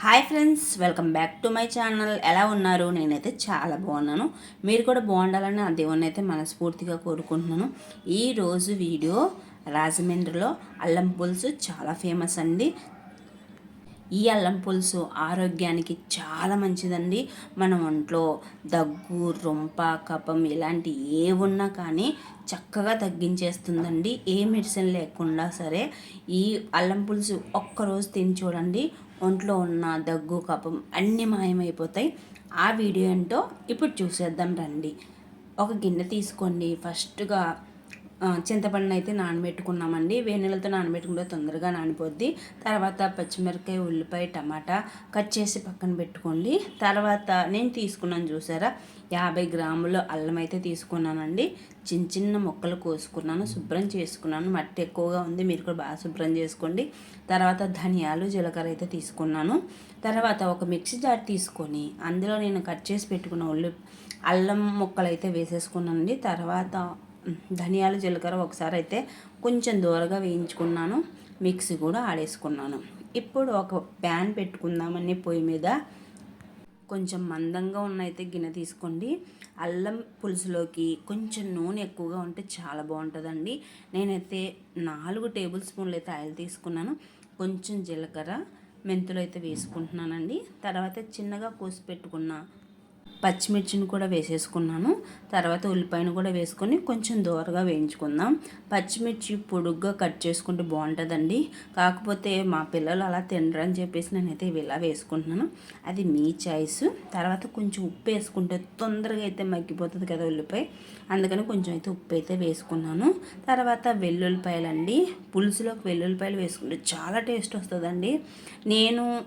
Hi friends welcome back to my channel. ఎలా ఉన్నారు? నేనైతే చాలా బాగున్నాను. మీరు కూడా బాగుండాలని ఆ దేవుని అయితే మనస్ఫూర్తిగా కోరుకుంటున్నాను. ఈరోజు వీడియో రాజమండ్రిలో అల్లం పులుసు చాలా ఫేమస్ అండి. ఈ అల్లం పులుసు ఆరోగ్యానికి చాలా మంచిదండి. మన ఒంట్లో దగ్గు రొంప కపం ఇలాంటి ఏ ఉన్నా కానీ చక్కగా తగ్గించేస్తుందండి. ఏ మెడిసిన్ లేకుండా సరే ఈ అల్లం పులుసు ఒక్కరోజు తిని చూడండి. ఒంట్లో ఉన్న దగ్గు కపం అన్నీ మాయమైపోతాయి. ఆ వీడియో ఏంటో ఇప్పుడు చూసేద్దాం రండి. ఒక గిన్నె తీసుకోండి. ఫస్ట్గా చింతపండు అయితే నానబెట్టుకున్నామండి. వేనీళ్ళతో నానబెట్టుకుంటే తొందరగా నానిపోద్ది. తర్వాత పచ్చిమిరపకాయ ఉల్లిపాయ టమాటా కట్ చేసి పక్కన పెట్టుకోండి. తర్వాత నేను తీసుకున్నాను చూసారా యాభై గ్రాములు అల్లం అయితే తీసుకున్నానండి. చిన్న చిన్న మొక్కలు కోసుకున్నాను శుభ్రం చేసుకున్నాను. మట్టి ఎక్కువగా ఉంది మీరు కూడా బాగా శుభ్రం చేసుకోండి. తర్వాత ధనియాలు జీలకర్ర అయితే తీసుకున్నాను. తర్వాత ఒక మిక్సీ జార్ తీసుకొని అందులో నేను కట్ చేసి పెట్టుకున్న ఉల్లి అల్లం ముక్కలు అయితే వేసేసుకున్నానండి. తర్వాత ధనియాలు జీలకర్ర ఒకసారి అయితే కొంచెం దూరగా వేయించుకున్నాను. మిక్సీ కూడా ఆడేసుకున్నాను. ఇప్పుడు ఒక ప్యాన్ పెట్టుకుందామని పొయ్యి మీద కొంచెం మందంగా ఉన్న అయితే గిన్నె తీసుకోండి. అల్లం పులుసులోకి కొంచెం నూనె ఎక్కువగా ఉంటే చాలా బాగుంటుందండి. నేనైతే నాలుగు టేబుల్ స్పూన్లు అయితే ఆయిల్ తీసుకున్నాను. కొంచెం జీలకర్ర మెంతులు అయితే వేసుకుంటున్నానండి. తర్వాత చిన్నగా కోసి పెట్టుకున్న పచ్చిమిర్చిని కూడా వేసేసుకున్నాను. తర్వాత ఉల్లిపాయను కూడా వేసుకొని కొంచెం దూరగా వేయించుకుందాం. పచ్చిమిర్చి పొడుగ్గా కట్ చేసుకుంటే బాగుంటుందండి. కాకపోతే మా పిల్లలు అలా తినరని చెప్పేసి నేనైతే ఇలా వేసుకుంటున్నాను. అది మీ చాయిస్. తర్వాత కొంచెం ఉప్పు వేసుకుంటే తొందరగా అయితే మగ్గిపోతుంది కదా ఉల్లిపాయ. అందుకని కొంచెం అయితే ఉప్పు అయితే వేసుకున్నాను. తర్వాత వెల్లుల్లిపాయలండి. పులుసులోకి వెల్లుల్లిపాయలు వేసుకుంటే చాలా టేస్ట్ వస్తుందండి. నేను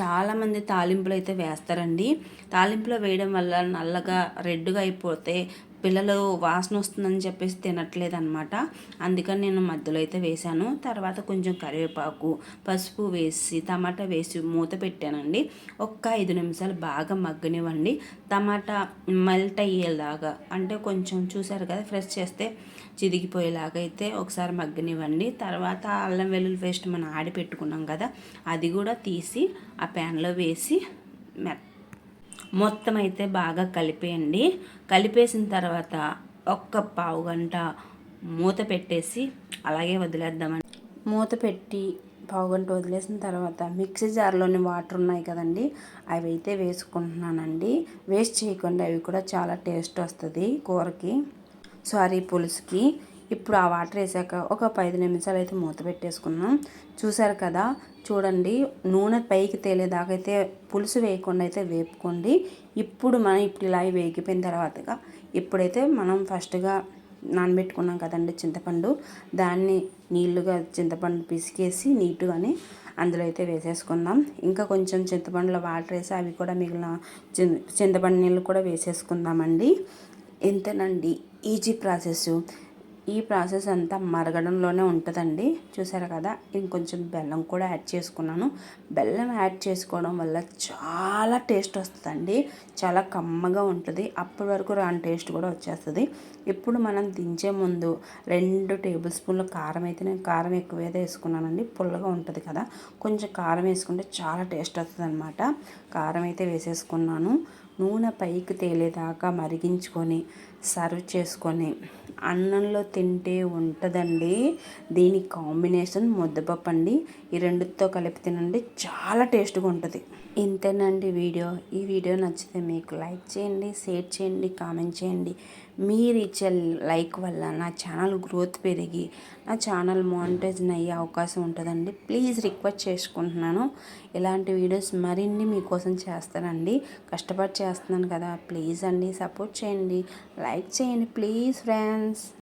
చాలామంది తాలింపులు అయితే వేస్తారండి. తాలింపులో వేయడం వల్ల నల్లగా రెడ్గా అయిపోతే పిల్లలు వాసన వస్తుందని చెప్పేసి తినట్లేదు అనమాట అందుకని నేను మధ్యలో అయితే వేశాను. తర్వాత కొంచెం కరివేపాకు పసుపు వేసి టమాటా వేసి మూత పెట్టానండి. ఒక్క ఐదు నిమిషాలు బాగా మగ్గనివ్వండి. టమాటా మెల్ట్ అయ్యేలాగా అంటే కొంచెం చూసారు కదా ఫ్రెష్ చేస్తే చిదిగిపోయేలాగా అయితే ఒకసారి మగ్గనివ్వండి. తర్వాత అల్లం వెల్లుల్లి పేస్ట్ మనం ఆడి పెట్టుకున్నాం కదా అది కూడా తీసి ఆ ప్యాన్లో వేసి మెత్త మొత్తం అయితే బాగా కలిపేయండి. కలిపేసిన తర్వాత ఒక్క పావు గంట మూత పెట్టేసి అలాగే వదిలేద్దామండి. మూత పెట్టి పావు గంట వదిలేసిన తర్వాత మిక్సీ జార్లోని వాటర్ ఉన్నాయి కదండి అవి అయితే వేసుకుంటున్నానండి. వేస్ట్ చేయకుండా అవి కూడా చాలా టేస్ట్ వస్తుంది కూరకి. సారీ పులుసుకి. ఇప్పుడు ఆ వాటర్ వేసాక ఒక పది నిమిషాలు అయితే మూత పెట్టేసుకున్నాం. చూసారు కదా? చూడండి నూనె పైకి తేలేదాకా అయితే పులుసు వేయకుండా అయితే వేపుకోండి. ఇప్పుడు మనం ఇప్పుడు ఇలా వేగిపోయిన తర్వాతగా ఇప్పుడైతే మనం ఫస్ట్గా నానబెట్టుకున్నాం కదండి చింతపండు. దాన్ని నీళ్ళుగా చింతపండు పిసికేసి నీట్గానే అందులో అయితే వేసేసుకుందాం. ఇంకా కొంచెం చింతపండులో వాటర్ వేసి అవి కూడా మిగిలిన చింతపండు నీళ్ళు కూడా వేసేసుకుందామండి. ఎంతనండి? Easy process. ఈ ప్రాసెస్ అంతా మరగడంలోనే ఉంటుందండి. చూసారు కదా? ఇంకొంచెం బెల్లం కూడా యాడ్ చేసుకున్నాను. బెల్లం యాడ్ చేసుకోవడం వల్ల చాలా టేస్ట్ వస్తుందండి. చాలా కమ్మగా ఉంటుంది. అప్పటి వరకు రాని టేస్ట్ కూడా వచ్చేస్తుంది. ఇప్పుడు మనం దించే ముందు రెండు టేబుల్ స్పూన్ల కారం అయితే నేను కారం ఎక్కువ వేసుకున్నానండి. పుల్లగా ఉంటుంది కదా? కొంచెం కారం వేసుకుంటే చాలా టేస్ట్ వస్తుంది అనమాట కారం అయితే వేసేసుకున్నాను. నూనె పైకి తేలేదాకా మరిగించుకొని సర్వ్ చేసుకొని అన్నంలో తింటే ఉంటుందండి. దీని కాంబినేషన్ ముద్దపప్పు అండి. ఈ రెండుతో కలిపి తినండి చాలా టేస్ట్గా ఉంటుంది. ఇంతేనండి వీడియో. ఈ వీడియో నచ్చితే మీకు లైక్ చేయండి షేర్ చేయండి కామెంట్ చేయండి. మీరు ఇచ్చే లైక్ వల్ల నా ఛానల్ గ్రోత్ పెరిగి నా ఛానల్ మానిటైజన్ అయ్యే అవకాశం ఉంటుందండి. ప్లీజ్ రిక్వెస్ట్ చేసుకుంటున్నాను. ఇలాంటి వీడియోస్ మరిన్ని మీకోసం చేస్తానండి. కష్టపడి చేస్తున్నాను కదా. ప్లీజ్ అండి సపోర్ట్ చేయండి. లైక్ చేయండి ప్లీజ్ ఫ్రెండ్స్.